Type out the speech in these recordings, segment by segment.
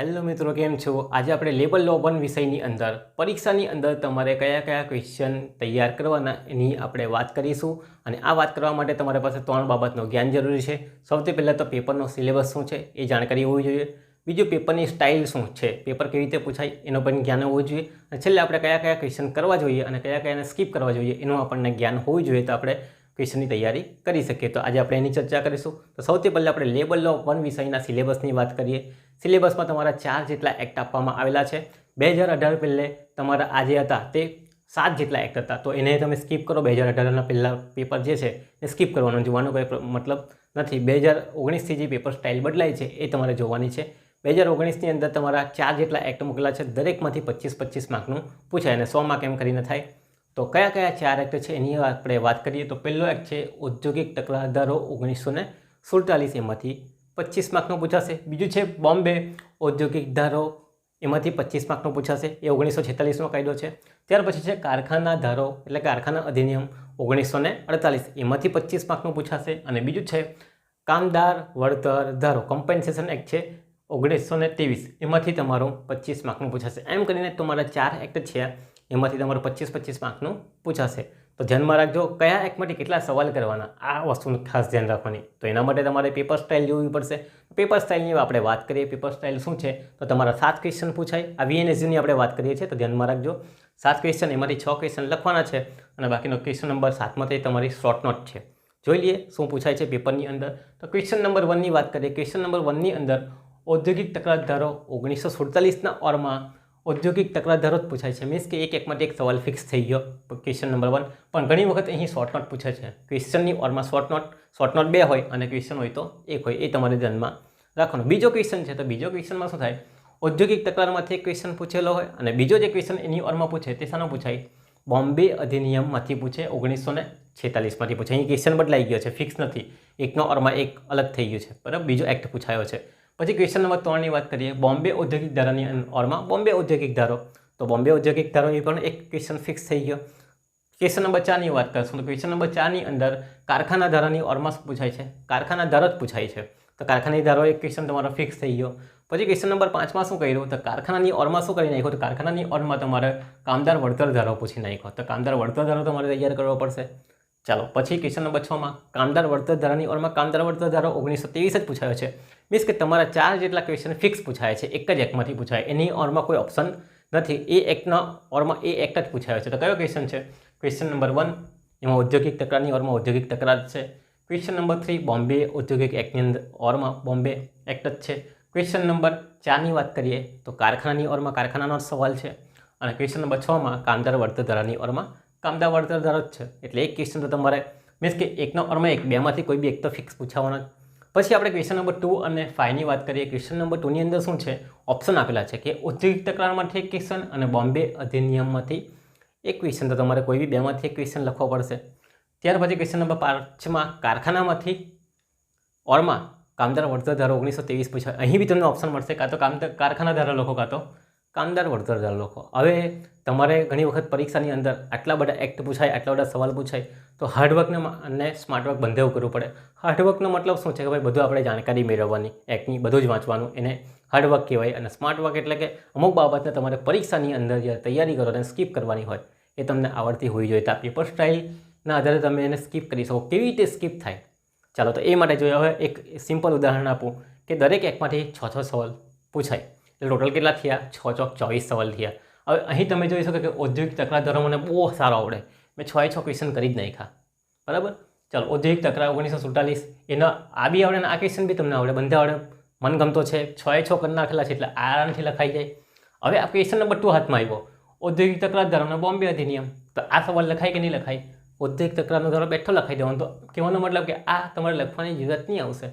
Hello મિત્રો, કેમ છો? આજે આપણે લેવલ લો વન વિષયની અંદર, પરીક્ષાની અંદર તમારે કયા કયા ક્વેશ્ચન તૈયાર કરવાના એની આપણે વાત કરીશું અને આ વાત કરવા માટે તમારી પાસે ત્રણ બાબતનું જ્ઞાન જરૂરી છે. સૌથી પહેલાં તો પેપરનો સિલેબસ શું છે એ જાણકારી હોવી જોઈએ. બીજું, પેપરની સ્ટાઇલ શું છે, પેપર કેવી રીતે પૂછાય એનો પણ જ્ઞાન હોવું જોઈએ. અને છેલ્લે આપણે કયા કયા ક્વેશ્ચન કરવા જોઈએ અને કયા કયાને સ્કીપ કરવા જોઈએ એનું આપણને જ્ઞાન હોવું જોઈએ તો આપણે ક્વેશ્ચનની તૈયારી કરી શકીએ. તો આજે આપણે એની ચર્ચા કરીશું. તો સૌથી પહેલાં આપણે લેવલ લો વન વિષયના સિલેબસની વાત કરીએ. સિલેબસમાં તમારા ચાર જેટલા એક્ટ આપવામાં આવેલા છે. બે હજાર અઢાર પહેલે તમારા આજે હતા તે સાત જેટલા એક્ટ હતા. તો એને તમે સ્કીપ કરો. બે હજાર અઢારના પહેલાં પેપર જે છે એ સ્કીપ કરવાનું. જોવાનો કોઈ મતલબ નથી. બે હજાર ઓગણીસથી જે પેપર સ્ટાઇલ બદલાય છે એ તમારે જોવાની છે. બે હજાર ઓગણીસની અંદર તમારા ચાર જેટલા એક્ટ મૂકેલા છે. દરેકમાંથી પચીસ પચીસ માર્કનું પૂછાય અને સો માર્ક એમ કરીને થાય. તો કયા કયા ચાર એક્ટ છે એની આપણે વાત કરીએ તો પહેલો એક્ટ છે ઔદ્યોગિક તકરારદારો ઓગણીસો ને સુડતાલીસ એમાંથી પચીસ માર્કનું પૂછાશે. બીજું છે બોમ્બે ઔદ્યોગિક ધારો, એમાંથી પચીસ માર્કનું પૂછાશે. એ ઓગણીસો છેતાલીસનો કાયદો છે. ત્યાર પછી છે કારખાના ધારો, એટલે કારખાના અધિનિયમ ઓગણીસો અડતાલીસ. એમાંથી પચીસ માર્કનું પૂછાશે. અને બીજું છે કામદાર વળતર ધારો કોમ્પેન્સેશન એક્ટ છે ઓગણીસો ને ત્રેવીસ. એમાંથી તમારું પચીસ માર્કનું પૂછાશે. એમ કરીને તમારા ચાર એક્ટ છે, એમાંથી તમારું પચીસ પચીસ માર્કનું પૂછાશે. તો ધ્યાનમાં રાખજો કયા એકમાંથી કેટલા સવાલ કરવાના, આ વસ્તુનું ખાસ ધ્યાન રાખવાની. તો એના માટે તમારે પેપર સ્ટાઇલ જોવી પડશે. પેપર સ્ટાઇલની આપણે વાત કરીએ પેપર સ્ટાઇલ શું છે? તો તમારા સાત ક્વેશ્ચન પૂછાય. આ વીએનએસયુની આપણે વાત કરીએ છીએ, તો ધ્યાનમાં રાખજો. સાત ક્વેશ્ચન એમાંથી છ ક્વેશ્ચન લખવાના છે અને બાકીનો ક્વેશ્ચન નંબર સાતમાંથી તમારી શોર્ટ નોટ છે. જોઈ લઈએ શું પૂછાય છે પેપરની અંદર. તો ક્વેશ્ચન નંબર વનની વાત કરીએ. ક્વેશ્ચન નંબર વનની અંદર ઔદ્યોગિક તકરાર ધારો ઓગણીસો સુડતાલીસના ઓરમાં ઔદ્યોગિક તકરાર જ પૂછાય છે. મીન્સ કે એક એકમાંથી એક સવાલ ફિક્સ થઈ ગયો. ક્વેશ્ચન નંબર વન પણ ઘણી વખત અહીં શોર્ટ નોટ પૂછે છે. ક્વેશ્ચનની ઓરમાં શોર્ટ નોટ શોર્ટ નોટ બે હોય અને ક્વેશ્ચન હોય તો એક હોય. એ તમારે ધ્યાનમાં રાખવાનું. બીજો ક્વેશ્ચન છે તો બીજો ક્વેશ્ચનમાં શું થાય? ઔદ્યોગિક તકરારમાંથી એક ક્વેશ્ચન પૂછેલો હોય અને બીજો જે ક્વેશ્ચન એની ઓરમાં પૂછે તે શાનો પૂછાય? બોમ્બે અધિનિયમમાંથી પૂછે, ઓગણીસો ને છેતાલીસમાંથી પૂછે. અહીં ક્વેશ્ચન બદલાઈ ગયો છે. ફિક્સ નથી. એકનો ઓરમાં એક અલગ થઈ ગયું છે. બરાબર? બીજો એક્ટ પૂછાયો છે. પછી ક્વેશ્ચન નંબર ત્રણની વાત કરીએ, બોમ્બે ઔદ્યોગિક ધારાની ઓરમાં બોમ્બે ઔદ્યોગિક ધારો. તો બોમ્બે ઔદ્યોગિક ધારો એ પણ એક ક્વેશ્ચન ફિક્સ થઈ ગયો. ક્વેશ્ચન નંબર ચારની વાત કરશું. તો ક્વેશ્ચન નંબર ચારની અંદર કારખાના ધારાની ઓરમાં પૂછાય છે? કારખાના ધારો જ પૂછાય છે. તો કારખાની ધારો એક ક્વેશ્ચન તમારો ફિક્સ થઈ ગયો. પછી ક્વેશ્ચન નંબર પાંચમાં શું કર્યું? તો કારખાનાની ઓરમાં શું કરી નાખ્યો? તો કારખાનાની ઓરમાં તમારે કામદાર વળતર ધારો પૂછી નાખ્યો. તો કામદાર વળતર ધારો તમારે તૈયાર કરવો પડશે. ચાલો, પછી ક્વેશ્ચન નંબર છમાં કામદાર વળતર ધારાની ઓરમાં કામદાર વળતર ધારો ઓગણીસો ત્રેવીસ જ પૂછાયો છે. મીન્સ કે તમારા ચાર જેટલા ક્વેશ્ચન ફિક્સ પૂછાય છે, એક જ એકમાંથી પૂછાય. એની ઓરમાં કોઈ ઓપ્શન નથી. એ એકના ઓરમાં એ એક જ પૂછાયો છે. તો કયો ક્વેશ્ચન છે? ક્વેશ્ચન નંબર વન એમાં ઔદ્યોગિક તકરારની ઓરમાં ઔદ્યોગિક તકરાર છે. ક્વેશ્ચન નંબર થ્રી બોમ્બે ઔદ્યોગિક એક્ટની અંદર ઓરમાં બોમ્બે એક્ટ જ છે. ક્વેશ્ચન નંબર ચારની વાત કરીએ, તો કારખાનાની ઓરમાં કારખાનાનો સવાલ છે. અને ક્વેશ્ચન નંબર છમાં કામદાર વળતર ઓરમાં કામદાર વળતર જ છે. એટલે એક ક્વેશ્ચન તો તમારે મીન્સ કે એકનો ઓરમાં એક, બેમાંથી કોઈ બી એક તો ફિક્સ પૂછાવાના. પછી આપણે ક્વેશ્ચન નંબર ટુ અને ફાઇવની વાત કરીએ. ક્વેશ્ચન નંબર ટુની અંદર શું છે? ઓપ્શન આપેલા છે કે ઔદ્યોગિક તકરારમાંથી એક ક્વેશ્ચન અને બોમ્બે અધિનિયમમાંથી એક ક્વેશ્ચન તો તમારે કોઈ બી બેમાંથી એક ક્વેશ્ચન લખવો પડશે. ત્યાર પછી ક્વેશ્ચન નંબર પાંચમાં કારખાનામાંથી ઓરમાં કામદાર વળતર ધારો ઓગણીસો ત્રેવીસ પૂછાય અહીં બી તમને ઓપ્શન મળશે. કાં તો કામદાર કારખાના ધારા લખો, કાં તો કામદાર વળતર લોકો. હવે તમારે ઘણી વખત પરીક્ષાની અંદર આટલા બધા એક્ટ પૂછાય, આટલા બધા સવાલ પૂછાય, તો હાર્ડવર્કને અને સ્માર્ટ વર્ક બંને કરવું પડે. હાર્ડવર્કનો મતલબ શું છે કે ભાઈ બધું આપણે જાણકારી મેળવવાની એક્ટની બધું જ વાંચવાનું, એને હાર્ડવર્ક કહેવાય. અને સ્માર્ટ વર્ક એટલે કે અમુક બાબતને તમારે પરીક્ષાની અંદર જ્યારે તૈયારી કરો અને સ્કીપ કરવાની હોય, એ તમને આવડતી હોવી જોઈએ. તો પેપર સ્ટાઇલના આધારે તમે એને સ્કીપ કરી શકો. કેવી રીતે સ્કીપ થાય? ચાલો તો એ માટે જોઈએ. હવે એક સિમ્પલ ઉદાહરણ આપું કે દરેક એકમાંથી છ છ સવાલ પૂછાય. ટોટલ કેટલા થયા? છ ચોક ચોવીસ સવાલ થયા. હવે અહીં તમે જોઈ શકો કે ઔદ્યોગિક તકરાર ધારો મને બહુ સારો આવડે. મેં છ છ ક્વેશ્ચન કરી જ નાખ્યા. બરાબર? ચાલો, ઔદ્યોગિક તકરાર ઓગણીસો સુડતાલીસ. એના, આ બી આવડે ને આ ક્વેશ્ચન બી તમને આવડે. બંને આવડે. મનગમતો છે. છ છ કરી નાખેલા છે એટલે આરામથી લખાઈ જાય. હવે આ ક્વેશ્ચન નંબર ટુ હાથમાં આવ્યો. ઔદ્યોગિક તકરાર ધારાનો બોમ્બે અધિનિયમ. તો આ સવાલ લખાય કે નહીં લખાય? ઔદ્યોગિક તકરારનો ધારો બેઠો લખાઈ દેવાનો. તો કહેવાનો મતલબ કે આ તમારે લખવાની જરૂરત નહીં આવશે.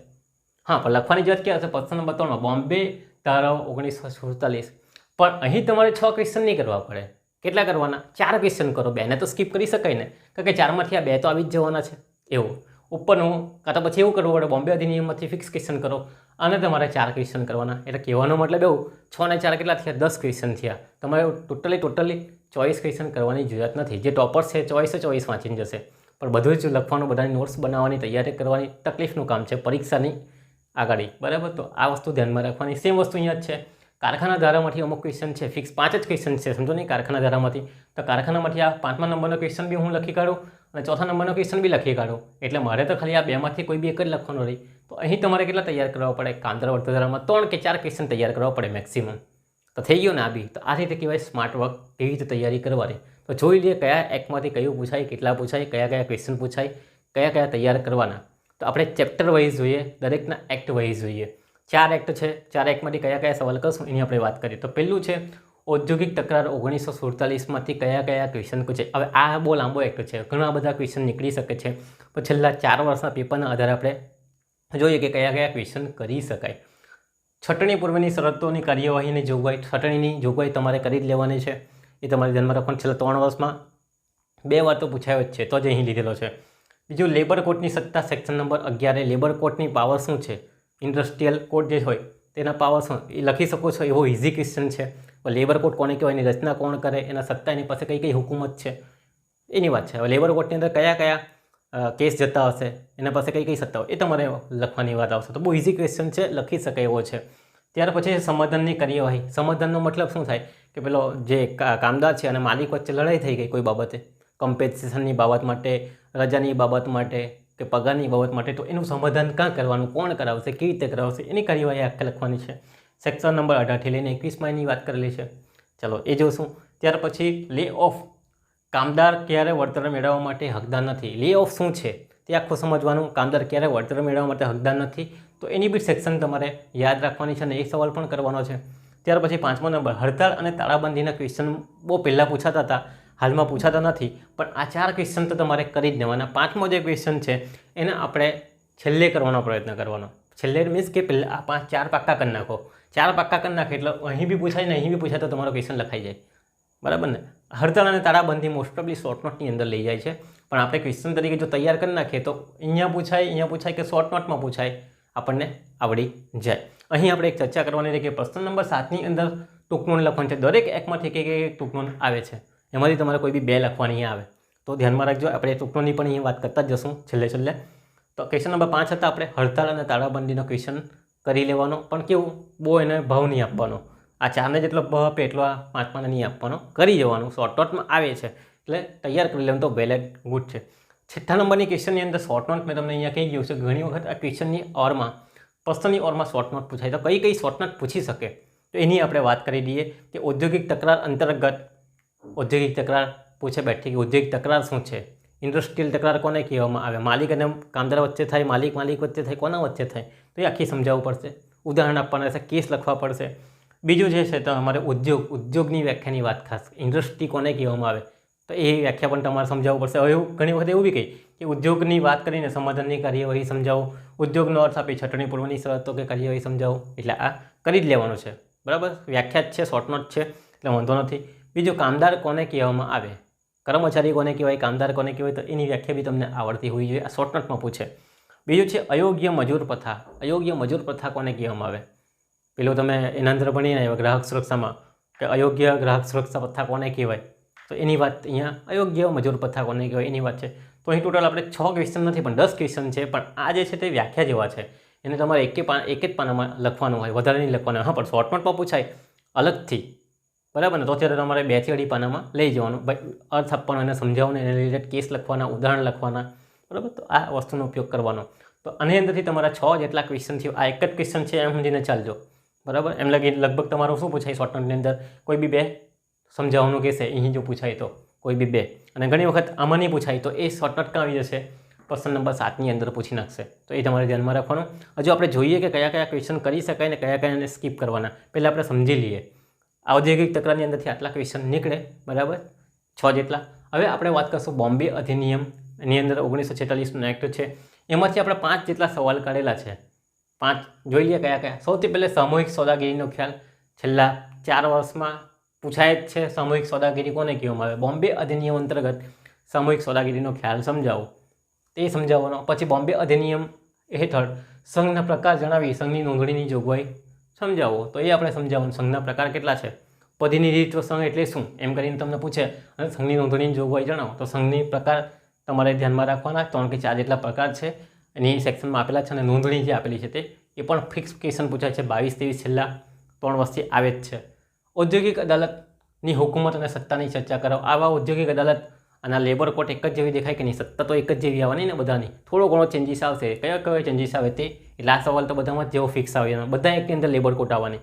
હા, પણ લખવાની જરૂરત ક્યાં આવશે? પ્રશ્ન નંબર ત્રણમાં. બોમ્બે ધારાઓ ઓગણીસો સુડતાલીસ. પણ અહીં તમારે છ ક્વેશ્ચન નહીં કરવા પડે. કેટલા કરવાના? ચાર ક્વેશ્ચન કરો. બેને તો સ્કીપ કરી શકાય ને. કારણ કે ચારમાંથી આ બે તો આવી જ જવાના છે. એવું. ઉપરનું કાં તો પછી એવું કરવું પડે. બોમ્બે અધિનિયમમાંથી ફિક્સ ક્વેશ્ચન કરો. અને તમારે ચાર ક્વેશ્ચન કરવાના. એટલે કહેવાનો મતલબ એવું. છ ને ચાર કેટલા થયા? દસ ક્વેશ્ચન થયા. તમારે ટોટલી ટોટલી ચોઈસ ક્વેશ્ચન કરવાની જરૂરત નથી. જે ટોપર્સ છે ચોઈસે ચોઈસ વાંચીને જશે. પણ બધું જ લખવાનું, બધાની નોટ્સ બનાવવાની, તૈયારી કરવાની તકલીફનું કામ છે. પરીક્ષાની આગળ બરાબર? તો આ વસ્તુ ધ્યાનમાં રાખવાની. સેમ વસ્તુ અહીંયા જ છે. કારખાના ધારામાંથી અમુક ક્વેશ્ચન છે. ફિક્સ પાંચ જ ક્વેશ્ચન છે, સમજો નહીં કારખાના ધારામાંથી. તો કારખાનામાંથી આ પાંચમા નંબરનો ક્વેશ્ચન બી હું લખી કાઢું અને ચોથા નંબરનો ક્વેશ્ચન બી લખી કાઢું. એટલે મારે તો ખાલી આ બેમાંથી કોઈ બી એક જ લખવાનો રહી. તો અહીં તમારે કેટલા તૈયાર કરવા પડે? કાંતર વર્તધારામાં ત્રણ કે ચાર ક્વેશ્ચન તૈયાર કરવા પડે મેક્સિમમ તો થઈ ગયું ને આ બી. તો આ રીતે કહેવાય સ્માર્ટ વર્ક કેવી રીતે તૈયારી કરવાની? તો જોઈ લઈએ કયા એકમાંથી કયું પૂછાય, કેટલા પૂછાય, કયા કયા ક્વેશ્ચન પૂછાય, કયા કયા તૈયાર કરવાના. તો આપણે ચેપ્ટર વાઇઝ જોઈએ, દરેકના એક્ટ વાઇઝ જોઈએ. ચાર એક્ટ છે, ચાર એક્ટમાંથી કયા કયા સવાલ કરશું એની આપણે વાત કરીએ. તો પહેલું છે, ઔદ્યોગિક તકરાર ઓગણીસો સુડતાલીસમાંથી કયા કયા ક્વેશ્ચન છે? હવે આ બહુ લાંબો એક્ટ છે, ઘણા બધા ક્વેશ્ચન નીકળી શકે છે. તો છેલ્લા ચાર વર્ષના પેપરના આધારે આપણે જોઈએ કે કયા કયા ક્વેશ્ચન કરી શકાય. છટણી પૂર્વની શરતોની કાર્યવાહીની જોગવાઈ, છટણીની જોગવાઈ તમારે કરી જ લેવાની છે. એ તમારે ધ્યાનમાં રાખવાનું. છેલ્લા ત્રણ વર્ષમાં બે વાર તો પૂછાયો જ છે, તો જ અહીં લીધેલો છે. બીજું લેબર કોર્ટની સત્તા સેક્શન નંબર અગિયારે લેબર કોર્ટની પાવર શું છે? ઇન્ડસ્ટ્રીયલ કોર્ટ જે હોય, તેના પાવર શું? એ લખી શકો છો, એવો ઇઝી ક્વેશ્ચન છે. લેબર કોર્ટ કોને કહેવાય, એની રચના કોણ કરે, એના સત્તા, એની પાસે કઈ કઈ હુકુમત છે? એની વાત છે. હવે લેબર કોર્ટની અંદર કયા કયા કેસ જતા હશે, એના પાસે કઈ કઈ સત્તા હોય, એ તમારે લખવાની વાત આવશે. તો બહુ ઇઝી ક્વેશ્ચન છે, લખી શકે એવો છે. ત્યાર પછી સમાધાનની કાર્યવાહી. સમાધાનનો મતલબ શું થાય? કે પેલો જે કામદાર છે અને માલિક વચ્ચે લડાઈ થઈ ગઈ કોઈ બાબતે. કમ્પેન્સેશનની બાબત માટે, રજાની બાબત માટે કે પગારની બાબત માટે, તો એનું સમાધાન ક્યાં કરવાનું, કોણ કરાવશે, કેવી રીતે કરાવશે, એની કાર્યવાહી આખે લખવાની છે. સેક્શન નંબર અઢારથી લઈને એકવીસમાં એની વાત કરેલી છે. ચલો, એ જોશું. ત્યાર પછી લે ઓફ કામદાર ક્યારે વળતર મેળવવા માટે હકદાર નથી? લે ઓફ શું છે? તે આખું સમજવાનું. કામદાર ક્યારે વળતર મેળવવા માટે હકદાર નથી? તો એની બી સેક્શન તમારે યાદ રાખવાની છે અને એ સવાલ પણ કરવાનો છે. ત્યાર પછી પાંચમો નંબર, હડતાળ અને તાળાબંધીના ક્વેશ્ચન બહુ પહેલાં પૂછાતા હતા. હાલમાં પૂછાતા નથી, પણ આ ચાર ક્વેશ્ચન તો તમારે કરી જ દેવાના. પાંચમો જે ક્વેશ્ચન છે, એને આપણે છેલ્લે કરવાનો પ્રયત્ન કરવાનો. છેલ્લે મીન્સ કે પહેલાં આ પાંચ ચાર પાક્કા કરી નાખો. ચાર પાક્કા કરી નાખે એટલે અહીં બી પૂછાય ને અહીં બી પૂછાય તો તમારો ક્વેશ્ચન લખાઈ જાય. બરાબર ને? હડતાળ અને તાળાબંધી મોસ્ટ ઓફલી શોર્ટ નોટની અંદર લઈ જાય છે. પણ આપણે ક્વેશ્ચન તરીકે જો તૈયાર કરી નાખીએ તો અહીંયા પૂછાય અહીંયા પૂછાય કે શોર્ટ નોટમાં પૂછાય, આપણને આવડી જાય. અહીં આપણે એક ચર્ચા કરવાની છે કે પ્રશ્ન નંબર સાતની અંદર ટૂંકનોંધ લખવાનું છે. દરેક એકમાંથી એક એક એક આવે છે. એમાંથી તમારે કોઈ બી બે લખવાની આવે. તો ધ્યાનમાં રાખજો, આપણે ટૂંકનોની પણ અહીંયા વાત કરતા જ જશું છેલ્લે છેલ્લે. તો ક્વેશ્ચન નંબર પાંચ હતા, આપણે હડતાળ અને તાળાબંધીનો ક્વેશ્ચન કરી લેવાનો. પણ કેવું, બહુ એને ભાવ નહીં આપવાનો. આ ચારને જેટલો ભાવ આપે એટલો આ પાંચમાને નહીં આપવાનો. કરી જવાનું શોર્ટનોટમાં આવે છે. એટલે તૈયાર કરી લેવાનું તો વેલ એન્ડ ગુડ છે. છઠ્ઠા નંબરની ક્વેશ્ચનની અંદર શોર્ટ નોટ મેં તમને અહીંયા કહી ગયું છે. ઘણી વખત આ ક્વેશ્ચનની ઓરમાં, પ્રશ્નની ઓરમાં શોર્ટ નોટ પૂછાય. તો કઈ કઈ શોર્ટ નોટ પૂછી શકે? તો એની આપણે વાત કરી દઈએ કે ઔદ્યોગિક તકરાર અંતર્ગત ઔદ્યોગિક તકરાર પૂછે બેઠી કે ઔદ્યોગિક તકરાર શું છે? ઇન્ડસ્ટ્રીયલ તકરાર કોને કહેવામાં આવે? માલિક અને કામદાર વચ્ચે થાય, માલિક માલિક વચ્ચે થાય, કોના વચ્ચે થાય? તો એ આખી સમજાવવું પડશે. ઉદાહરણ આપવાના રહેશે કેસ લખવા પડશે. બીજું જે છે, તો અમારે ઉદ્યોગ, ઉદ્યોગની વ્યાખ્યાની વાત ખાસ ઇન્ડસ્ટ્રી કોને કહેવામાં આવે? તો એ વ્યાખ્યા પણ તમારે સમજાવવું પડશે. હવે ઘણી વખત એવું બી કહી કે ઉદ્યોગની વાત કરીને સમાધાનની કાર્યવાહી સમજાવો. ઉદ્યોગનો અર્થ આપી છટણી પૂર્વની શરતો કે કાર્યવાહી સમજાવો. એટલે આ કરી જ લેવાનું છે. બરાબર? વ્યાખ્યા જ છે શોર્ટ નોટ છે, એટલે વાંધો નથી. બીજું કામદાર કોને કહેવામાં આવે? કર્મચારી કોને કહેવાય, કામદાર કોને કહેવાય, તો એની વ્યાખ્યા બી તમને આવડતી હોવી જોઈએ. આ શોર્ટનટમાં પૂછે. બીજું છે અયોગ્ય મજૂર પ્રથા. અયોગ્ય મજૂર પ્રથા કોને કહેવામાં આવે? પેલું તમે એના અંદર ભણીને આવ્યા ગ્રાહક સુરક્ષામાં, કે અયોગ્ય ગ્રાહક સુરક્ષા પ્રથા કોને કહેવાય? તો એની વાત અહીંયા અયોગ્ય મજૂર પ્રથા કોને કહેવાય, એની વાત છે. તો અહીં ટોટલ આપણે છ ક્વેશ્ચન નથી, પણ દસ ક્વેશ્ચન છે. પણ આ જે છે તે વ્યાખ્યા જેવા છે. એને તમારે એક પાન એક જ પાનામાં લખવાનું હોય. વધારે નહીં લખવાનું. હા, પણ શોર્ટમાં પૂછાય. અલગથી બરાબર ને? તો ત્યારે તમારે બેથી અઢી પાનામાં લઈ જવાનું. અર્થ આપવાનો એને સમજાવવાનો એને રિલેટેડ કેસ લખવાના, ઉદાહરણ લખવાના. બરાબર? તો આ વસ્તુનો ઉપયોગ કરવાનો. તો આની અંદરથી તમારા છ જેટલા ક્વેશ્ચન થયો, આ એક જ ક્વેશ્ચન છે, એમ સમજીને ચાલજો. બરાબર? એમ લાગે લગભગ તમારું શું પૂછાય શોર્ટ નોટની અંદર? કોઈ બી બે સમજાવવાનું કહેશે, અહીં જો પૂછાય તો. કોઈ બી બે. અને ઘણી વખત આમાં નહીં પૂછાય તો એ શોર્ટકટ ક્યાં આવી જશે? પ્રશ્ન નંબર સાતની અંદર પૂછી નાખશે. તો એ તમારે ધ્યાનમાં રાખવાનું. હજુ આપણે જોઈએ કે કયા કયા ક્વેશ્ચન કરી શકાય ને કયા કયા એને સ્કીપ કરવાના. પહેલાં આપણે સમજી લઈએ. ઔદ્યોગિક તકરારની અંદરથી આટલા ક્વેશ્ચન નીકળે, બરાબર? છ જેટલા. હવે આપણે વાત કરશું બોમ્બે અધિનિયમ એની અંદર ઓગણીસો છેતાલીસનો એક્ટ છે. એમાંથી આપણે પાંચ જેટલા સવાલ કાઢેલા છે. પાંચ. જોઈ લઈએ કયા કયા. સૌથી પહેલાં સામૂહિક સોદાગીરીનો ખ્યાલ. છેલ્લા ચાર વર્ષમાં પૂછાય જ છે સામૂહિક સોદાગીરી કોને કહેવામાં આવે? બોમ્બે અધિનિયમ અંતર્ગત સામૂહિક સોદાગીરીનો ખ્યાલ સમજાવો. તે સમજાવવાનો. પછી બોમ્બે અધિનિયમ હેઠળ સંઘના પ્રકાર જણાવી સંઘની નોંધણીની જોગવાઈ. સમજાવો? તો એ આપણે સમજાવવાનું સંઘના પ્રકાર કેટલા છે? પ્રતિનિધિત્વ સંઘ એટલે શું? એમ કરીને તમને પૂછે. અને સંઘની નોંધણીની જોગવાઈ જણાવો. તો સંઘની પ્રકાર તમારે ધ્યાનમાં રાખવાના ત્રણ કે ચાર જેટલા પ્રકાર છે. અને એ સેક્શનમાં આપેલા છે અને નોંધણી જે આપેલી છે તે, એ પણ ફિક્સ ક્વેશ્ચન પૂછાય છે. બાવીસ, ત્રેવીસ છેલ્લા ત્રણ વર્ષથી આવે જ છે. ઔદ્યોગિક અદાલતની હુકુમત અને સત્તાની ચર્ચા કરો. આવા ઔદ્યોગિક અદાલત અને લેબર કોટ એક જ જેવી દેખાય કે નહીં? સત્તા તો એક જ જેવી આવવાની ને બધાની? થોડો ઘણો ચેન્જીસ આવશે. કયો કયો ચેન્જીસ આવે તે? એટલે આ સવાલ તો બધામાં જેવો ફિક્સ આવે. બધા એકની અંદર લેબર કોટ આવવાની.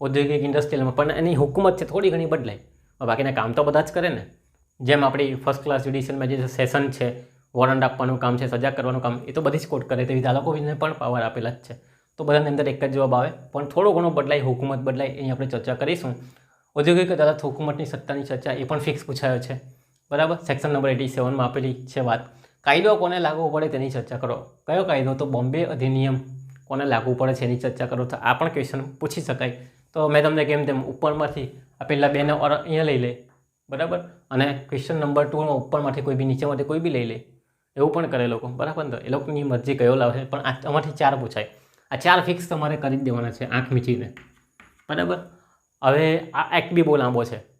ઔદ્યોગિક ઇન્ડસ્ટ્રીયલમાં પણ એની હુકુમત છે થોડી ઘણી બદલાય. બાકીના કામ તો બધા જ કરે ને. જેમ આપણી ફર્સ્ટ ક્લાસ જ્યુડિશિયલમાં જે સેશન છે વોરંટ આપવાનું કામ છે, સજા કરવાનું કામ, એ તો બધી જ કોર્ટ કરે. તેવી લોકોને પણ પાવર આપેલા જ છે. તો બધાની અંદર એક જ જવાબ આવે. પણ થોડો ઘણો બદલાય, હુકુમત બદલાય, એની આપણે ચર્ચા કરીશું. ઔદ્યોગિક અદાલત હુકુમતની સત્તાની ચર્ચા એ પણ ફિક્સ પૂછાયો છે. બરાબર? સેક્શન નંબર એટી સેવનમાં આપેલી છે વાત. કાયદો કોને લાગુ પડે તેની ચર્ચા કરો. કયો કાયદો? તો બોમ્બે અધિનિયમ કોને લાગુ પડે છે એની ચર્ચા કરો. તો આ પણ ક્વેશ્ચન પૂછી શકાય. તો મેં તમને કેમ તેમ ઉપરમાંથી આ પહેલાં બેને અહીંયા લઈ લે. બરાબર? અને ક્વેશ્ચન નંબર ટુમાં ઉપરમાંથી કોઈ બી નીચેમાંથી કોઈ બી લઈ લે. એવું પણ કરે લોકો. બરાબર તો એ લોકોની મરજી કયો લાવશે? પણ આ આમાંથી ચાર પૂછાય. આ ચાર ફિક્સ તમારે કરી જ દેવાના છે આંખ મીચીને. બરાબર? હવે આ એક્ટ બી બહુ લાંબો છે.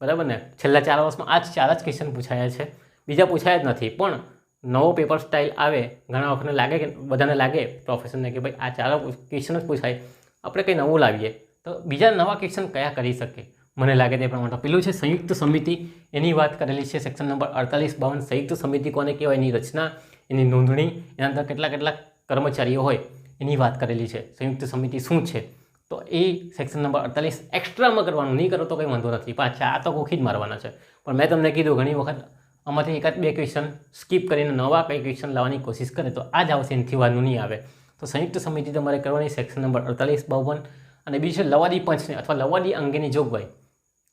બરાબર ને? છેલ્લા ચાર વર્ષમાં આ જ ચાર જ ક્વેશ્ચન પૂછાયા છે. બીજા પૂછાયા જ નથી, પણ નવો પેપર સ્ટાઇલ આવે, ઘણા વખતને લાગે કે, બધાને લાગે પ્રોફેસરને કે ભાઈ, આ ચાર ક્વેશ્ચન જ પૂછાય. આપણે કંઈ નવું લાવીએ. તો બીજા નવા ક્વેશ્ચન કયા કરી શકે? મને લાગે તે પ્રમાણે પેલું છે, સંયુક્ત સમિતિ. એની વાત કરેલી છે સેક્શન નંબર અડતાલીસ બાવન. સંયુક્ત સમિતિ કોને કહેવાય? એની રચના, એની નોંધણી, એના અંદર કેટલા કેટલા કર્મચારીઓ હોય, એની વાત કરેલી છે. સંયુક્ત સમિતિ શું છે? તો એ સેક્શન નંબર અડતાલીસ એક્સ્ટ્રામાં કરવાનું. નહીં કરો તો કંઈ વાંધો નથી. પાછા આ તો કોખી જ મારવાના છે. પણ મેં તમને કીધું ઘણી વખત, આમાંથી એકાદ બે ક્વેશ્ચન સ્કીપ કરીને નવા કંઈ ક્વેશ્ચન લાવવાની કોશિશ કરે તો આ જ આવશે, એનાથી વાનું નહીં આવે. તો સંયુક્ત સમિતિ તમારે કરવાની સેક્શન નંબર અડતાલીસ, બાવન અને બીજું લવાદી પંચને અથવા લવાદી અંગેની જોગવાઈ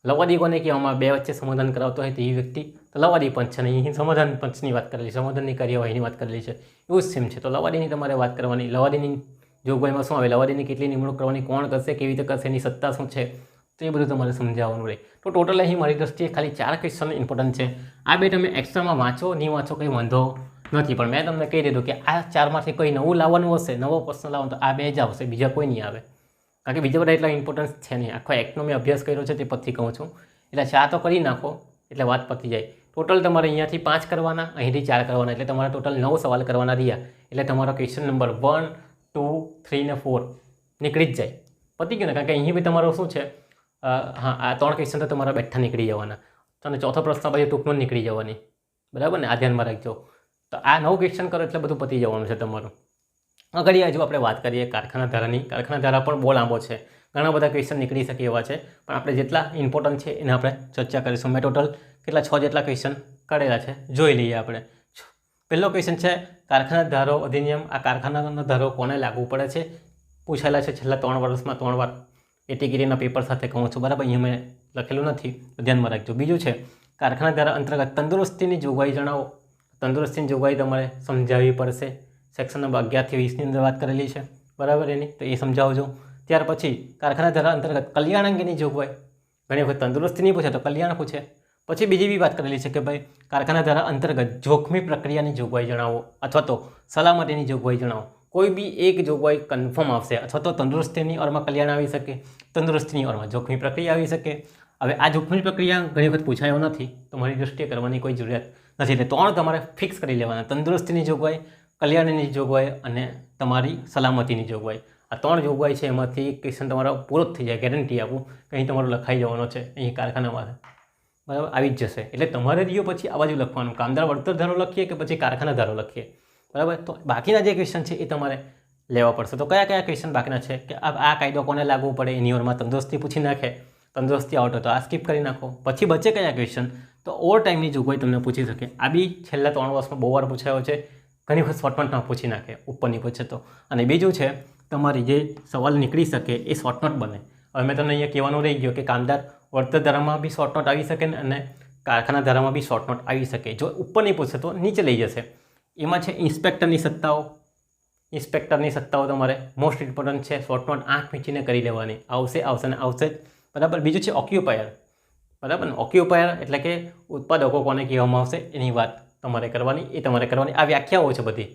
લવાદી કોને કહેવામાં બે વચ્ચે સમાધાન કરાવતો હોય તેવી વ્યક્તિ, તો લવાદી પંચ છે અને અહીં સમાધાન પંચની વાત કરેલી સમાધાનની કાર્યવાહીની વાત કરેલી છે. એવું જ સેમ છે. તો લવાદીની તમારે વાત કરવાની, લવાદીની જોગવાઈમાં શું આવે? લવાદીની કેટલી નિમણૂક કરવાની, કોણ કરશે, કેવી રીતે કરશે, એની સત્તા શું છે? તો એ બધું તમારે સમજાવવાનું રહે. તો ટોટલ અહીં મારી દ્રષ્ટિએ ખાલી ચાર ક્વેશ્ચન ઇમ્પોર્ટન્ટ છે. આ બે તમે એક્સ્ટ્રામાં વાંચો, નહીં વાંચો કંઈ વાંધો નથી. પણ મેં તમને કહી દીધું કે આ ચારમાંથી કોઈ નવું લાવવાનું હશે, નવો પ્રશ્ન લાવવાનો, તો આ બે જ આવશે, બીજા કોઈ નહીં આવે. કારણ કે બીજા બધા એટલા ઇમ્પોર્ટન્સ છે નહીં. આખો એક્ટનો મેં અભ્યાસ કર્યો છે તે પછી કહું છું. એટલે ચાર તો કરી નાખો, એટલે વાત પતી જાય. ટોટલ તમારે અહીંયાથી પાંચ કરવાના, અહીંથી ચાર કરવાના, એટલે તમારે ટોટલ નવ સવાલ કરવાના રહ્યા. એટલે તમારો question number one two three ને ફોર નીકળી જ જાય. પતી ગયું ને, કારણ કે અહીં બી તમારો શું છે? હા, આ ત્રણ ક્વેશ્ચન તો તમારા બેઠા નીકળી જવાના. અને ચોથો પ્રશ્ન પછી ટૂંકમાં નીકળી જવાની. બરાબર ને? આ ધ્યાનમાં રાખજો. તો આ નવ ક્વેશ્ચન કરો એટલે બધું પતી જવાનું છે તમારું. આગળ હજુ આપણે વાત કરીએ કારખાના ધારાની. કારખાના ધારા પણ બહુ લાંબો છે. ઘણા બધા ક્વેશ્ચન નીકળી શકે એવા છે. પણ આપણે જેટલા ઇમ્પોર્ટન્ટ છે એને આપણે ચર્ચા કરીશું. મેં ટોટલ કેટલા, છ જેટલા ક્વેશ્ચન કરેલા છે. જોઈ લઈએ આપણે. પહેલો ક્વેશ્ચન છે, કારખાના ધારો અધિનિયમ, આ કારખાનાનો ધારો કોને લાગુ પડે છે? પૂછાયેલા છે, છેલ્લા ત્રણ વર્ષમાં ત્રણ વાર. એટીગીરીના પેપર સાથે કહું છું, બરાબર? અહીંયા મેં લખેલું નથી ધ્યાનમાં રાખજો. બીજું છે, કારખાના ધારા અંતર્ગત તંદુરસ્તીની જોગવાઈ જણાવો. તંદુરસ્તીની જોગવાઈ તમારે સમજાવવી પડશે. સેક્શન નંબર અગિયારથી વીસની અંદર વાત કરેલી છે, બરાબર એની? તો એ સમજાવજો. ત્યાર પછી, કારખાના ધારા અંતર્ગત કલ્યાણ અંગેની જોગવાઈ. ઘણી વખત તંદુરસ્તી નહીં પૂછે તો કલ્યાણ પૂછે. પછી બીજી બી વાત કરેલી છે કે ભાઈ કારખાના ધારા અંતર્ગત જોખમી પ્રક્રિયાની જોગવાઈ જણાવો અથવા તો સલામતીની જોગવાઈ જણાવો. કોઈ બી એક જોગવાઈ કન્ફર્મ આવશે અથવા તો તંદુરસ્તીની ઓરમાં કલ્યાણ આવી શકે, તંદુરસ્તીની ઓરમાં જોખમી પ્રક્રિયા આવી શકે. હવે આ જોખમી પ્રક્રિયા ઘણી વખત પૂછાયો નથી, તો મારી દૃષ્ટિએ કરવાની કોઈ જરૂરિયાત નથી. એટલે ત્રણ તમારે ફિક્સ કરી લેવાના, તંદુરસ્તીની જોગવાઈ, કલ્યાણની જોગવાઈ અને તમારી સલામતીની જોગવાઈ. આ ત્રણ જોગવાઈ છે એમાંથી ક્વેશ્ચન તમારો પૂરો થઈ જાય ગેરંટી આપું કે અહીં તમારો લખાઈ જવાનો છે અહીં કારખાનામાં બરાબર? આવી જ જશે. એટલે તમારે રહ્યો પછી આ બાજુ લખવાનું. કામદાર વળતર ધારો લખીએ કે પછી કારખાના ધારો લખીએ. બરાબર? તો બાકીના જે ક્વેશ્ચન છે એ તમારે લેવા પડશે. તો કયા કયા ક્વેશ્ચન બાકીના છે? કે આ કાયદો કોને લાગુ પડે? એની ઓરમાં તંદુરસ્તી પૂછી નાખે. તંદુરસ્તી આવતો તો આ સ્કીપ કરી નાખો. પછી બચે કયા ક્વેશ્ચન તો ઓવર ટાઈમની જોગવાઈ તમને પૂછી શકે. આ બી છેલ્લા ત્રણ વર્ષમાં બહુ વાર પૂછાયો છે. ઘણી વખત શોર્ટનોટમાં પૂછી નાખે. ઉપરની પૂછે તો. અને બીજું છે, તમારી જે સવાલ નીકળી શકે એ શોર્ટનોટ બને. હવે મેં તમને અહીંયા કહેવાનું રહી ગયો કે કામદાર વળતર ધારામાં બી શોર્ટ નોટ આવી શકે અને કારખાના ધારામાં બી શોર્ટ નોટ આવી શકે. જો ઉપર નહીં પૂછે તો નીચે લઈ જશે. એમાં છે ઇન્સ્પેક્ટરની સત્તાઓ. ઇન્સ્પેક્ટરની સત્તાઓ તમારે મોસ્ટ ઇમ્પોર્ટન્ટ છે. શોર્ટ નોટ આંખ મીચીને કરી લેવાની. આવશે આવશે ને આવશે જ. બરાબર? બીજું છે ઓક્યુપાયર બરાબર ને? ઓક્યુપાયર એટલે કે ઉત્પાદકો કોને કહેવામાં આવશે? એની વાત તમારે કરવાની, એ તમારે કરવાની. આ વ્યાખ્યાઓ છે બધી.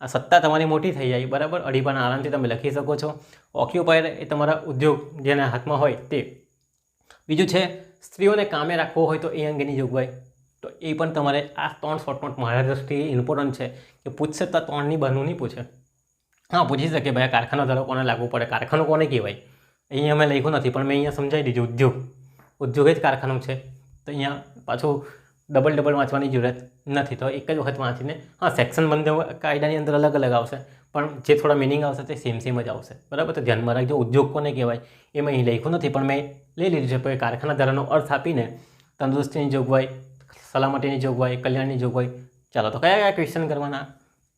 આ સત્તા તમારી મોટી થઈ જાય. બરાબર? અડીપાના આરામથી તમે લખી શકો છો. ઓક્યુપાયર એ તમારા ઉદ્યોગ જેના હાથમાં હોય તે બીજું છે, સ્ત્રીઓને કામે રાખવો હોય તો એ અંગેની જોગવાઈ. તો એ પણ તમારે આ ત્રણ શોર્ટ નોટ મારા દ્રષ્ટિએ ઇમ્પોર્ટન્ટ છે કે પૂછશે તો ત્રણની બહારનું નહીં પૂછે. હા, પૂછી શકે ભાઈ કારખાના ધારો કોને લાગુ પડે. કારખાનું કોને કહેવાય? અહીંયા અમે લખ્યું નથી, પણ મેં અહીંયા સમજાવી દીધું, ઉદ્યોગ. ઉદ્યોગ જ કારખાનું છે. તો અહીંયા પાછું ડબલ ડબલ વાંચવાની જરૂરત નથી. તો એક જ વખત વાંચીને, હા સેક્શન બંને કાયદાની અંદર અલગ અલગ આવશે. પણ જે થોડા મિનિંગ આવશે તે સેમ સેમ જ આવશે. બરાબર? તો ધ્યાનમાં રાખજો ઉદ્યોગ કોને કહેવાય એ મેં અહીં લખ્યું નથી, પણ મેં લઈ લીધું છે. પણ કારખાના ધારાનો અર્થ આપીને તંદુરસ્તીની જોગવાઈ, સલામતીની જોગવાઈ, કલ્યાણની જોગવાઈ. ચાલો, તો કયા કયા ક્વેશ્ચન કરવાના?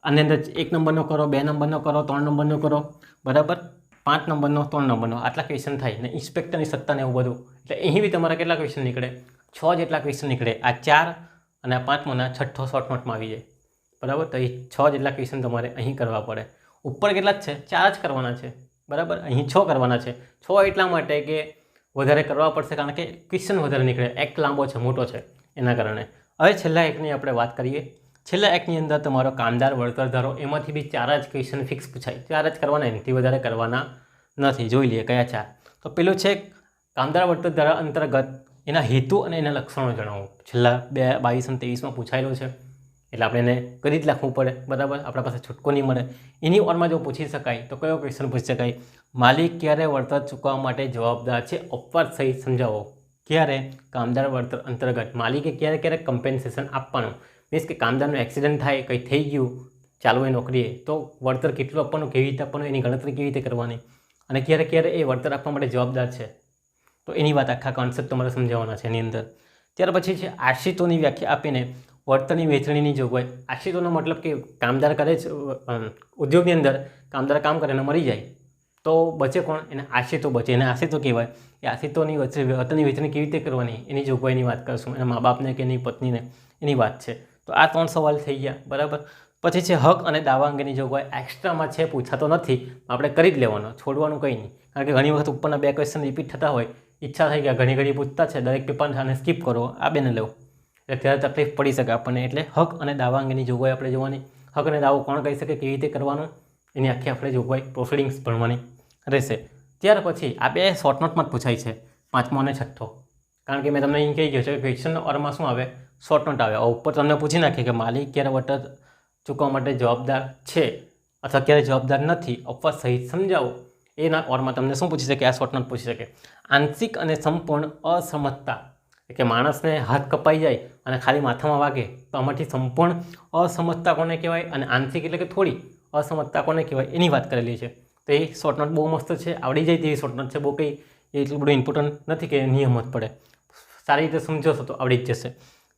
આની અંદર એક નંબરનો કરો, બે નંબરનો કરો, ત્રણ નંબરનો કરો. બરાબર? પાંચ નંબરનો, ત્રણ નંબરનો. આટલા ક્વેશ્ચન થાય. ને ઇન્સ્પેક્ટરની સત્તાને એવું બધું. એટલે અહીં બી તમારા કેટલા ક્વેશ્ચન નીકળે? છ જેટલા ક્વેશ્ચન નીકળે. આ ચાર અને આ પાંચમોના છઠ્ઠો શોર્ટ નોટમાં આવી જાય. બરાબર? તો એ છ જેટલા ક્વેશ્ચન તમારે અહીં કરવા પડે. ઉપર કેટલા જ છે? ચાર જ કરવાના છે. બરાબર? અહીં છ કરવાના છે. છ એટલા માટે કે વધારે કરવા પડશે કારણ કે ક્વેશ્ચન વધારે નીકળે. એક લાંબો છે, મોટો છે. એના કારણે. હવે છેલ્લા એકની આપણે વાત કરીએ. છેલ્લા એકની અંદર તમારો કામદાર વળતર ધારો એમાંથી બી ચાર જ ક્વેશ્ચન ફિક્સ પૂછાય. ચાર જ કરવાના, એનાથી વધારે કરવાના નથી. જોઈ લઈએ કયા ચાર. તો પેલું છે કામદાર વળતર ધારા અંતર્ગત એના હેતુ અને એના લક્ષણો જણાવો. છેલ્લા બે, બાવીસ અને ત્રેવીસમાં પૂછાયેલું છે. એટલે આપણે એને કરી જ લખવું પડે, બરાબર? આપણા પાસે છૂટકો નહીં મળે. એની ઓરમાં જો પૂછી શકાય, તો કયો ક્વેશ્ચન પૂછી શકાય? માલિક ક્યારે વળતર ચૂકવવા માટે જવાબદાર છે? અપવાદ સહિત સમજાવો. ક્યારે? કામદાર વળતર અંતર્ગત. માલિકે ક્યારે ક્યારે કમ્પેન્સેશન આપવાનું. મીન્સ કે કામદારનું એક્સિડન્ટ થાય, કંઈ થઈ ગયું, ચાલુ એ નોકરીએ, તો વળતર કેટલું આપવાનું, કેવી રીતે આપવાનું, એની ગણતરી કેવી રીતે કરવાની? અને ક્યારે ક્યારે એ વળતર આપવા માટે જવાબદાર છે? તો એની વાત આખા કોન્સેપ્ટ તમારે સમજાવવાના છે એની અંદર. ત્યાર પછી છે આશ્રિતોની વ્યાખ્યા આપીને વળતરની વેચણીની જોગવાઈ આશ્રિતોનો મતલબ કે કામદાર કરે છે ઉદ્યોગની અંદર કામદાર કામ કરે અને મરી જાય, તો બચે કોણ? એને આશ્રિતો બચે. એને આશ્રિતો કહેવાય. એ આશ્રિતોની વચ્ચે વળતરની વેચણી કેવી રીતે કરવાની? એની જોગવાઈની વાત કરશું, એના મા બાપને કે એની પત્નીને, એની વાત છે. તો આ ત્રણ સવાલ થઈ ગયા, બરાબર? પછી છે હક અને દાવા અંગેની જોગવાઈ એક્સ્ટ્રામાં છે, પૂછાતો નથી, આપણે કરી જ લેવાનો, છોડવાનું કંઈ નહીં. કારણ કે ઘણી વખત ઉપરના બે ક્વેશ્ચન રિપીટ થતા હોય, ઈચ્છા થઈ ગયા ઘણી ઘણી પૂછતા છે, દરેક પેપર આને સ્કીપ કરો, આ બેને લેવો એટલે ત્યારે તકલીફ પડી શકે આપણને. એટલે હક અને દાવા અંગેની જોગવાઈ આપણે જોવાની. હક અને દાવો કોણ કહી શકે, કેવી રીતે કરવાનું, એની આખી આપણે જોગવાઈ પ્રોસિડિંગ્સ ભણવાની રહેશે. ત્યાર પછી આ બે શોર્ટ નોટમાં જ પૂછાય છે, પાંચમો અને છઠ્ઠો. કારણ કે મેં તમને અહીં કહી ગયો છે કે ક્વેશ્ચનનો ઓરમાં શું આવે? શોર્ટ નોટ આવે. ઉપર તમને પૂછી નાખીએ કે માલિક ક્યારે વટર ચૂકવવા માટે જવાબદાર છે અથવા ક્યારે જવાબદાર નથી, અપવાદ સહિત સમજાવો. એના ઓરમાં તમને શું પૂછી શકે? આ શોર્ટ નોટ પૂછી શકે. આંશિક અને સંપૂર્ણ અસમજતા. એટલે કે માણસને હાથ કપાઈ જાય અને ખાલી માથામાં વાગે, તો આમાંથી સંપૂર્ણ અસમજતા કોને કહેવાય અને આંશિક એટલે કે થોડી અસમજતા કોને કહેવાય એની વાત કરેલી છે. તો એ શોર્ટ નોટ બહુ મસ્ત છે, આવડી જાય તેવી શોર્ટ નોટ છે, બહુ કંઈ એટલું બધું ઇમ્પોર્ટન્ટ નથી કે નિયમ જ પડે. સારી રીતે સમજોશો તો આવડી જ જશે.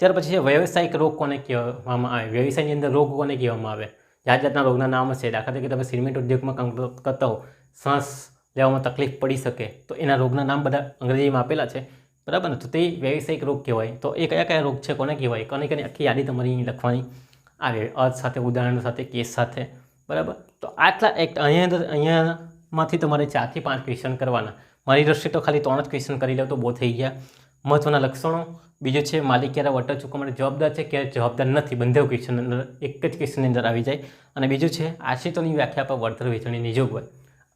ત્યાર પછી છે વ્યવસાયિક રોગ કોને કહેવામાં આવે? વ્યવસાયની અંદર રોગ કોને કહેવામાં આવે? જાત જાતના રોગના નામ છે દાખલા તરીકે તમે સિમેન્ટ ઉદ્યોગમાં કામ કરતા હો શ્વાસ લેવામાં તકલીફ પડી શકે, તો એના રોગના નામ બધા અંગ્રેજીમાં આપેલા છે. બરાબર ને? તો તે વ્યવસાયિક રોગ કહેવાય. તો એ કયા કયા રોગ છે, કોને કહેવાય? કોને કોની આખી યાદી તમારી અહીં લખવાની આવે અર્થ સાથે, ઉદાહરણ સાથે, કેસ સાથે. બરાબર? તો આટલા એક્ટ અહીંયા અહીંયામાંથી તમારે ચારથી પાંચ ક્વેશ્ચન કરવાના. મારી દ્રષ્ટિએ તો ખાલી ત્રણ જ ક્વેશ્ચન કરી લો તો બહુ થઈ ગયા. મહત્ત્વના લક્ષણો. બીજું છે, માલિક ક્યારે વટર ચૂકવવા માટે જવાબદાર છે, ક્યારે જવાબદાર નથી. બંને ક્વેશ્ચન અંદર, એક જ ક્વેશ્ચનની અંદર આવી જાય. અને બીજું છે, આશ્રિતોની વ્યાખ્યા પર વળતર વેચણીની જોગવાઈ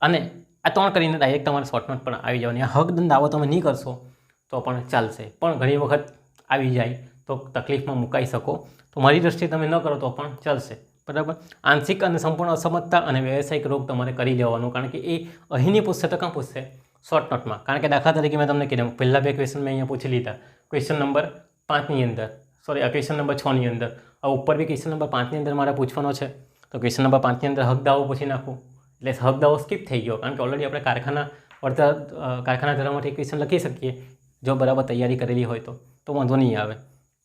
અને આ ત્રણ કરીને ડાયરેક્ટ તમારે શોર્ટ પણ આવી જવાની. આ હક દંડ દાવો તમે નહીં કરશો. તો પણ ચાલશે. પણ ઘણી વખત આવી જાય તો તકલીફમાં મુકાઈ શકો. તો મારી દ્રષ્ટિએ તમે ન કરો તો પણ ચાલશે. બરાબર? આંશિક અને સંપૂર્ણ અસમર્થતા અને વ્યવસાયિક રોગ તમારે કરી લેવાનું. કારણ કે એ અહીંની પૂછશે તો કાં પૂછશે શોર્ટ નોટમાં કારણ કે દાખલા તરીકે મેં તમને કીધું પહેલાં બે ક્વેશ્ચન મેં અહીંયા પૂછી લીધા. ક્વેશ્ચન નંબર પાંચની અંદર. સોરી આ ક્વેશ્ચન નંબર છની અંદર. આ ઉપર બી ક્વેશ્ચન નંબર પાંચની અંદર મારે પૂછવાનો છે. તો ક્વેશ્ચન નંબર પાંચની અંદર હકદાવો પૂછી નાખું. એટલે હકદાવો સ્કીપ થઈ ગયો. કારણ કે ઓલરેડી આપણે કારખાના વળતર અ, કારખાના ધરાવમાંથી ક્વેશ્ચન લખી શકીએ. જો બરાબર તૈયારી કરેલી હોય તો તો વાંધો નહીં આવે.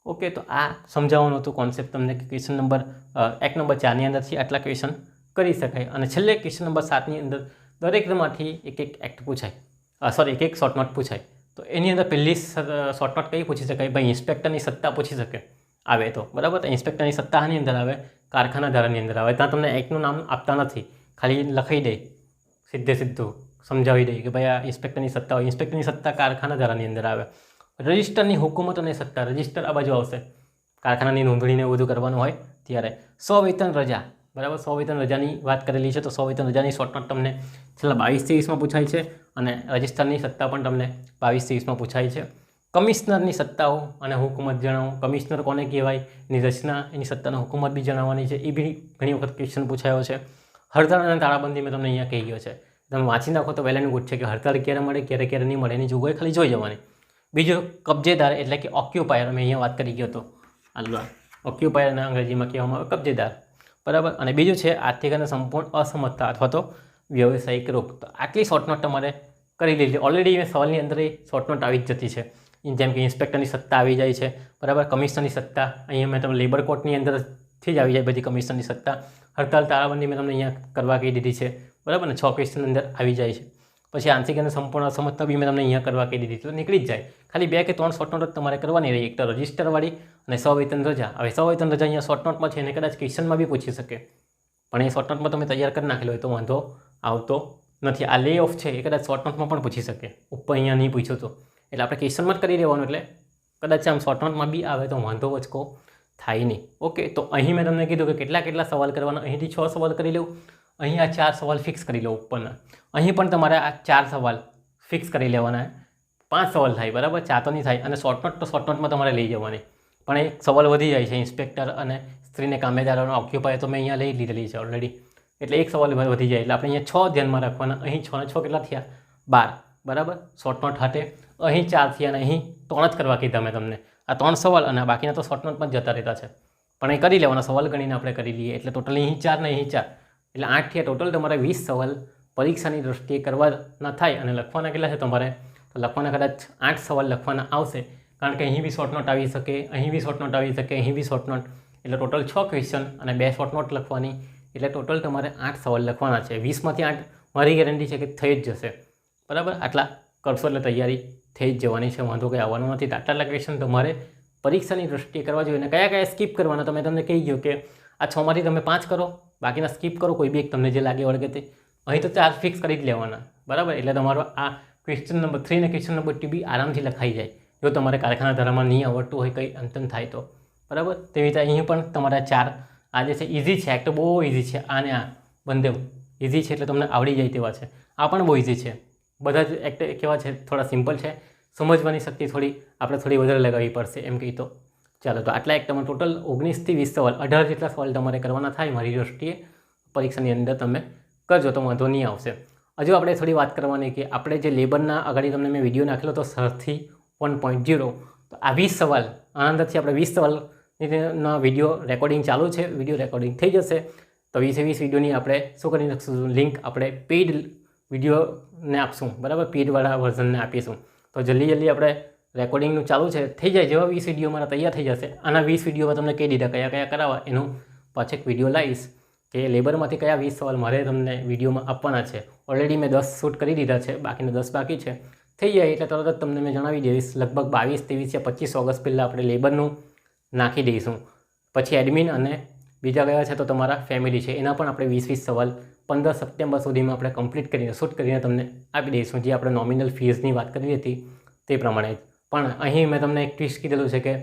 ઓકે તો આ સમજાવવાનું હતું કોન્સેપ્ટ તમને કે ક્વેશ્ચન નંબર એક નંબર ચારની અંદરથી આટલા ક્વેશ્ચન કરી શકાય. અને છેલ્લે ક્વેશ્ચન નંબર સાતની અંદર દરેકમાંથી એક એક એક્ટ પૂછાય. સોરી એક એક શોર્ટ નોટ પૂછાય. તો એની અંદર પહેલી શોર્ટ નોટ કઈ પૂછી શકાય? ભાઈ ઇન્સ્પેક્ટરની સત્તા પૂછી શકે. આવે તો, બરાબર? તો ઇન્સ્પેક્ટરની સત્તા આની અંદર આવે કારખાના ધારાની અંદર આવે. ત્યાં તમને એકનું નામ આપતા નથી. ખાલી લખાઈ દે. સીધે સીધું. સમજાવી દઈએ કે ભાઈ આ ઇન્સ્પેક્ટરની સત્તા હોય. ઇન્સ્પેક્ટરની સત્તા કારખાના ધારાની અંદર આવે. રજિસ્ટરની હુકુમત અને સત્તા, રજિસ્ટર આ બાજુ આવશે. કારખાનાની નોંધણીને બધું કરવાનું હોય ત્યારે. સવેતન રજા. બરાબર? સવેતન રજાની વાત કરેલી છે, તો સવેતન રજાની શોર્ટમાં તમને છેલ્લા બાવીસ ત્રીસમાં પૂછાય છે અને રજિસ્ટરની સત્તા પણ તમને બાવીસ ત્રીસમાં પૂછાય છે. કમિશનરની સત્તાઓ અને હુકુમત જણાવો. કમિશનર કોને કહેવાય? એની રચના, એની સત્તાનો હુકુમત બી જણાવવાની છે. એ બી ઘણી વખત ક્વેશ્ચન પૂછાયો છે. હડતાળ અને તાળાબંધી મેં તમને અહીંયા કહી ગયો છે. તમે વાંચી નાખો તો વહેલાની ગુડ છે કે હડતાળ ક્યારે મળે, ક્યારે ક્યારે નહીં મળે, એની જોગવાઈ ખાલી જોઈ જવાની. બીજું કબજેદાર એટલે કે ઓક્યુપાયર મેં અહીંયા વાત કરી ગયો હતો. હાલો ઓક્યુપાયરના અંગ્રેજીમાં કહેવામાં આવે કબજેદાર બરાબર? અને બીજું છે આર્થિક અને સંપૂર્ણ અસમર્થતા અથવા તો વ્યવસાયિક રોગ તો આટલી શોર્ટ નોટ તમારે કરી લીધી. ઓલરેડી મેં સવાલની અંદર શોર્ટ નોટ આવી જ જતી છે. જેમ કે ઇન્સ્પેક્ટરની સત્તા આવી જાય છે. બરાબર? કમિશનરની સત્તા. અહીંયા મેં તમને લેબર કોર્ટની અંદરથી જ આવી જાય બધી કમિશનની સત્તા. હડતાલ તાળાબંધી મેં તમને અહીંયા કરવા કહી દીધી છે. બરાબર ને? છ ક્વેશ્ચન અંદર આવી જાય છે. પછી આંશિક અને સંપૂર્ણ અસમર્થતા બી મેં તમને અહીંયા કરવા કહી દીધી. તો નીકળી જ જાય. ખાલી બે કે ત્રણ શોર્ટ નોટ તમારે કરવાની રહી. એક તો રજિસ્ટરવાળી અને સવેતન રજા. હવે સવેતન રજા અહીંયા શોર્ટ નોટમાં છે, એને કદાચ ક્વેશ્ચનમાં બી પૂછી શકે. પણ એ શોર્ટ નોટમાં તમે તૈયાર કરી નાખેલો હોય તો વાંધો આવતો નથી. આ લે ઓફ છે, એ કદાચ શોર્ટ નોટમાં પણ પૂછી શકે. ઉપર અહીંયા નહીં પૂછો તો. એટલે આપણે ક્વેશ્ચનમાં જ કરી રહેવાનું એટલે કદાચ આમ શોર્ટ નોટમાં બી આવે તો વાંધો વચકો થાય નહીં. ઓકે તો અહીં મેં તમને કીધું કે કેટલા કેટલા સવાલ કરવાના. અહીંથી છ સવાલ કરી લઉં. અહીં આ ચાર સવાલ ફિક્સ કરી લો ઉપરના અહીં પણ તમારે આ ચાર સવાલ ફિક્સ કરી લેવાના પાંચ સવાલ થાય, બરાબર? ચાર તો નહીં થાય અને શોર્ટ નોટ તો શોર્ટ નોટમાં તમારે લઈ જવાની. પણ એક સવાલ વધી જાય છે ઇન્સ્પેક્ટર અને સ્ત્રીને કામેદારોનો ઓક્યુપાય તો મેં અહીંયા લઈ લીધેલી છે ઓલરેડી એટલે એક સવાલ વધી જાય. એટલે આપણે અહીંયા છ ધ્યાનમાં રાખવાના. અહીં છ ને છ કેટલા થયા? બાર. બરાબર? શોર્ટ નોટ હાટે. અહીં ચાર થયા અને અહીં ત્રણ જ કરવા કીધા મેં તમને. આ ત્રણ સવાલ અને બાકીના તો શોર્ટ જ જતા રહેતા છે. પણ એ કરી લેવાના. સવાલ ગણીને આપણે કરી લઈએ. એટલે ટોટલ અહીં ચાર ને અહીં ચાર. એટલે આઠથી ટોટલ તમારે વીસ સવાલ પરીક્ષાની દ્રષ્ટિએ કરવાના થાય અને લખવાના કેટલા છે તમારે? તો લખવાના કદાચ આઠ સવાલ લખવાના આવશે. કારણ કે અહીં બી શોર્ટ નોટ આવી શકે, અહીં બી શોર્ટ નોટ આવી શકે, અહીં બી શોર્ટ નોટ એટલે ટોટલ છ ક્વેશ્ચન અને બે શોર્ટ નોટ લખવાની. એટલે ટોટલ તમારે આઠ સવાલ લખવાના છે. વીસમાંથી આઠ મારી ગેરંટી છે કે થઈ જ જશે. બરાબર? આટલા કરશો એટલે તૈયારી થઈ જ જવાની છે. વાંધો કંઈ આવવાનો નથી. આટલા ક્વેશ્ચન તમારે પરીક્ષાની દ્રષ્ટિએ કરવા જોઈએ. અને કયા કયા સ્કીપ કરવાના? તમે તમને કહી ગયો કે આ છમાંથી તમે પાંચ કરો. બાકીના સ્કીપ કરો, કોઈ બી એક તમને જે લાગે વળગે તે. અહીં તો ચાર ફિક્સ કરી જ લેવાના. બરાબર? એટલે તમારો આ ક્વેશ્ચન નંબર થ્રી અને ક્વેશ્ચન નંબર ટુ બી આરામથી લખાઈ જાય. જો તમારે કારખાના ધરામાં નહીં આવડતું હોય, કંઈ અંતન થાય તો. બરાબર? તેવી રીતે અહીં પણ તમારા ચાર, આ જે છે ઇઝી છે. એક તો બહુ ઇઝી છે. આને આ બંને ઇઝી છે એટલે તમને આવડી જાય તેવા છે. આ પણ બહુ ઇઝી છે. બધા જ એક્ટ કેવા છે? થોડા સિમ્પલ છે. સમજવાની શક્તિ થોડી, આપણે થોડી વધારે લગાવવી પડશે, એમ કહી તો. ચાલો તો આટલા એક તમારે ટોટલ ઓગણીસથી વીસ સવાલ, અઢાર જેટલા સવાલ તમારે કરવાના થાય મારી દ્રષ્ટિએ, પરીક્ષાની અંદર તમે કરજો, તો વાંધો નહીં આવશે. હજુ આપણે થોડી વાત કરવાની કે આપણે જે લેબરના આગળ તમને મેં વીડિયો નાખેલો તો સરથી વન પોઈન્ટ ઝીરો તો આ વીસ સવાલ આનંદથી આપણે વીસ સવાલના વીડિયો રેકોર્ડિંગ ચાલુ છે વીડિયો રેકોર્ડિંગ થઈ જશે. તો વીસે વીસ વિડીયોની આપણે શું કરી નાખીશું? લિંક આપણે પેઇડ વિડીયોને આપશું, બરાબર? પેઇડવાળા વર્ઝનને આપીશું. તો જલ્દી જલ્દી આપણે રેકોર્ડિંગનું ચાલુ છે, થઈ જાય જેવા વીસ વીડિયો મારા તૈયાર થઈ જશે. આના વીસ વિડીયોમાં તમને કહી દીધા કયા કયા કરાવવા, એનું પાછળ એક વીડિયો લાવીશ કે લેબરમાંથી કયા વીસ સવાલ મારે તમને વિડીયોમાં આપવાના છે. ઓલરેડી મેં દસ શૂટ કરી દીધા છે, બાકીના દસ બાકી છે. થઈ જાય એટલે તરત જ તમને મેં જણાવી દઈશ, લગભગ બાવીસ, ત્રેવીસ યા પચીસ ઓગસ્ટ પહેલાં આપણે લેબરનું નાખી દઈશું. પછી એડમિન અને બીજા કયા છે તો તમારા ફેમિલી છે, એના પણ આપણે વીસ વીસ સવાલ પંદર સપ્ટેમ્બર સુધીમાં આપણે કમ્પ્લીટ કરીને, શૂટ કરીને તમને આપી દઈશું. જે આપણે નોમિનલ ફીઝની વાત કરી હતી તે પ્રમાણે પણ અહીં મેં તમને એક ટ્વિસ્ટ કીધેલું છે કે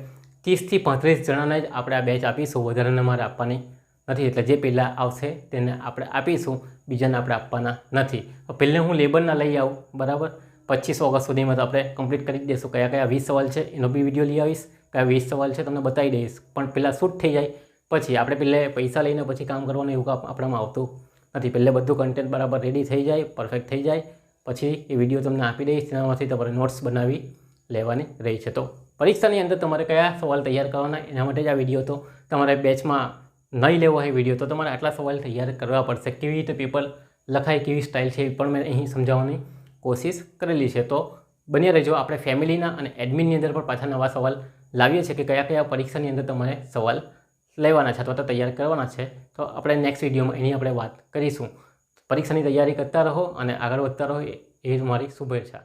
ત્રીસથી પાંત્રીસ જણાને જ આપણે આ બેચ આપીશું, વધારાને મારે આપવાની નથી. એટલે જે પહેલાં આવશે તેને આપણે આપીશું, બીજાને આપણે આપવાના નથી. પહેલે હું લેબરના લઈ આવું, બરાબર? પચીસ ઓગસ્ટ સુધીમાં તો આપણે કમ્પ્લીટ કરી દઈશું. કયા કયા વીસ સવાલ છે, એનો બી વીડિયો લઈ આવીશ. કયા વીસ સવાલ છે, તમને બતાવી દઈશ. પણ પહેલાં શૂટ થઈ જાય. પછી આપણે પહેલે પૈસા લઈને પછી કામ કરવાનું એવું આપણામાં આવતું નથી. પહેલે બધું કન્ટેન્ટ બરાબર રેડી થઈ જાય પરફેક્ટ થઈ જાય. પછી એ વીડિયો તમને આપી દઈશ, તેનામાંથી તમારે નોટ્સ બનાવી લેવાની રહી છે. તો પરીક્ષાની અંદર તમારે કયા સવાલ તૈયાર કરવાના એના માટે જ આ વીડિયો તો તમારે બેચમાં નહીં લેવો હોય વીડિયો તો તમારે આટલા સવાલ તૈયાર કરવા પડશે. કેવી રીતે પેપર લખાય, કેવી સ્ટાઇલ છે એ પણ મેં અહીં સમજાવવાની કોશિશ કરેલી છે. તો બન્યા રહેજો. આપણે ફેમિલીના અને એડમિનની અંદર પણ પાછા નવા સવાલ લાવીએ છીએ કે કયા કયા પરીક્ષાની અંદર તમારે સવાલ લેવાના છે અથવા તો તૈયાર કરવાના છે. તો આપણે નેક્સ્ટ વિડીયોમાં એની આપણે વાત કરીશું. પરીક્ષાની તૈયારી કરતા રહો અને આગળ વધતા રહો. એ જ મારી શુભેચ્છા.